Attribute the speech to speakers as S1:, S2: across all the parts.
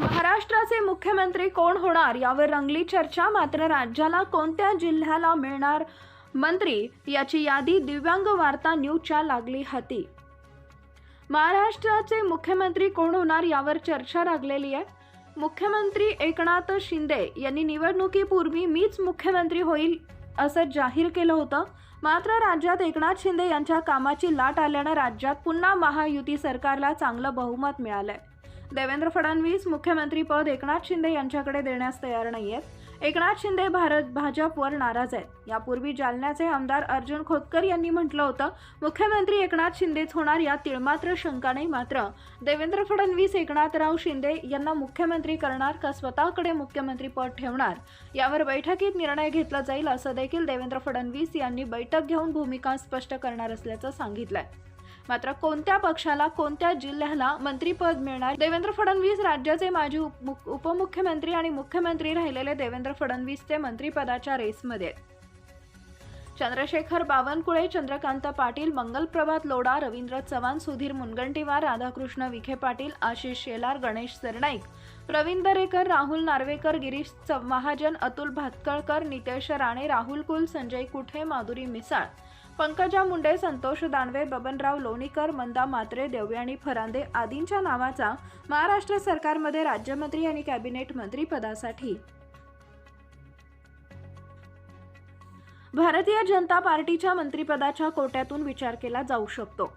S1: महाराष्ट्राचे मुख्यमंत्री कोण होणार? यावर रंगली चर्चा. मात्र राज्याला कोणत्या जिल्ह्याला मिळणार मंत्री याची यादी दिव्यांग वार्ता न्यूजच्या लागली हाती. महाराष्ट्राचे मुख्यमंत्री कोण होणार यावर चर्चा लागलेली आहे. मुख्यमंत्री एकनाथ शिंदे यांनी निवडणुकीपूर्वी मीच मुख्यमंत्री होईल असं जाहीर केलं होतं. मात्र राज्यात एकनाथ शिंदे यांच्या कामाची लाट आल्यानं राज्यात पुन्हा महायुती सरकारला चांगलं बहुमत मिळालं आहे देवेंद्र फडणवीस मुख्यमंत्रीपद एकनाथ शिंदे यांच्याकडे देण्यास तयार नाही आहेत एकनाथ शिंदे भारत भाजपवर नाराज आहेत. यापूर्वी जालन्याचे आमदार अर्जुन खोतकर यांनी म्हटलं होतं मुख्यमंत्री एकनाथ शिंदेच होणार यात तिळमात्र शंका नाही मात्र. देवेंद्र फडणवीस एकनाथराव शिंदे यांना मुख्यमंत्री करणार का स्वतःकडे मुख्यमंत्री पद ठेवणार? यावर बैठकीत निर्णय घेतला जाईल असं देखील देवेंद्र फडणवीस यांनी बैठक घेऊन भूमिका स्पष्ट करणार असल्याचं सांगितलंय. मात्र कोणत्या पक्षाला कोणत्या जिल्ह्याला मंत्रीपद मिळणार? देवेंद्र फडणवीस राज्याचे माजी उपमुख्यमंत्री आणि मुख्यमंत्री राहिलेले देवेंद्र फडणवीस ते मंत्रीपदाच्या रेसमध्ये. चंद्रशेखर बावनकुळे चंद्रकांत पाटील मंगलप्रभात लोढा रवींद्र चव्हाण सुधीर मुनगंटीवार राधाकृष्ण विखे पाटील आशिष शेलार गणेश सरनाईक प्रवीण दरेकर राहुल नार्वेकर गिरीश महाजन अतुल भातकळकर नितेश राणे राहुल कुल संजय कुठे माधुरी मिसाळ पंकजा मुंडे संतोष दानवे बबनराव लोणीकर मंदा मात्रे देवयाणी फरांदे आदींच्या नावाचा महाराष्ट्र सरकारमध्ये राज्यमंत्री आणि कॅबिनेट मंत्रीपदासाठी. भारतीय जनता पार्टीच्या मंत्रिपदाच्या कोट्यातून विचार केला जाऊ शकतो.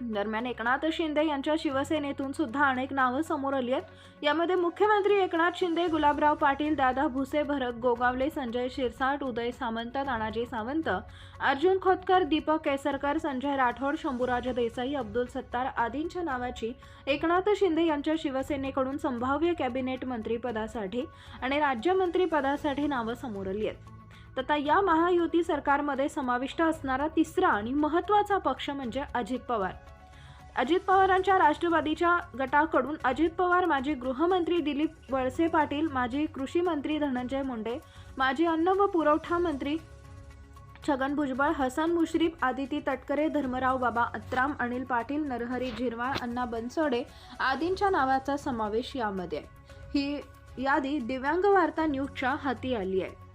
S1: दरम्यान एकनाथ शिंदे यांच्या शिवसेनेतून सुद्धा अनेक नावं समोर आली आहेत. यामध्ये मुख्यमंत्री एकनाथ शिंदे गुलाबराव पाटील दादा भुसे भरत गोगावले संजय शिरसाट उदय सामंत तानाजी सावंत अर्जुन खोतकर दीपक केसरकर संजय राठोड शंभूराज देसाई अब्दुल सत्तार आदींच्या नावाची एकनाथ शिंदे यांच्या शिवसेनेकडून संभाव्य कॅबिनेट मंत्रीपदासाठी आणि राज्यमंत्रीपदासाठी नावं समोर आली आहेत. तथा या महायुती सरकारमध्ये समाविष्ट असणारा तिसरा आणि महत्त्वाचा पक्ष म्हणजे अजित पवार. अजित पवारांच्या राष्ट्रवादीच्या गटाकडून अजित पवार माजी गृहमंत्री दिलीप वळसे पाटील माजी कृषी मंत्री धनंजय मुंडे माजी अन्न व पुरवठा मंत्री छगन भुजबळ हसन मुश्रीफ आदिती तटकरे धर्मराव बाबा अत्राम अनिल पाटील नरहरी झिरवाळ अण्णा बनसोडे आदींच्या नावाचा समावेश यामध्ये ही यादी दिव्यांग वार्ता न्यूजच्या हाती आली आहे.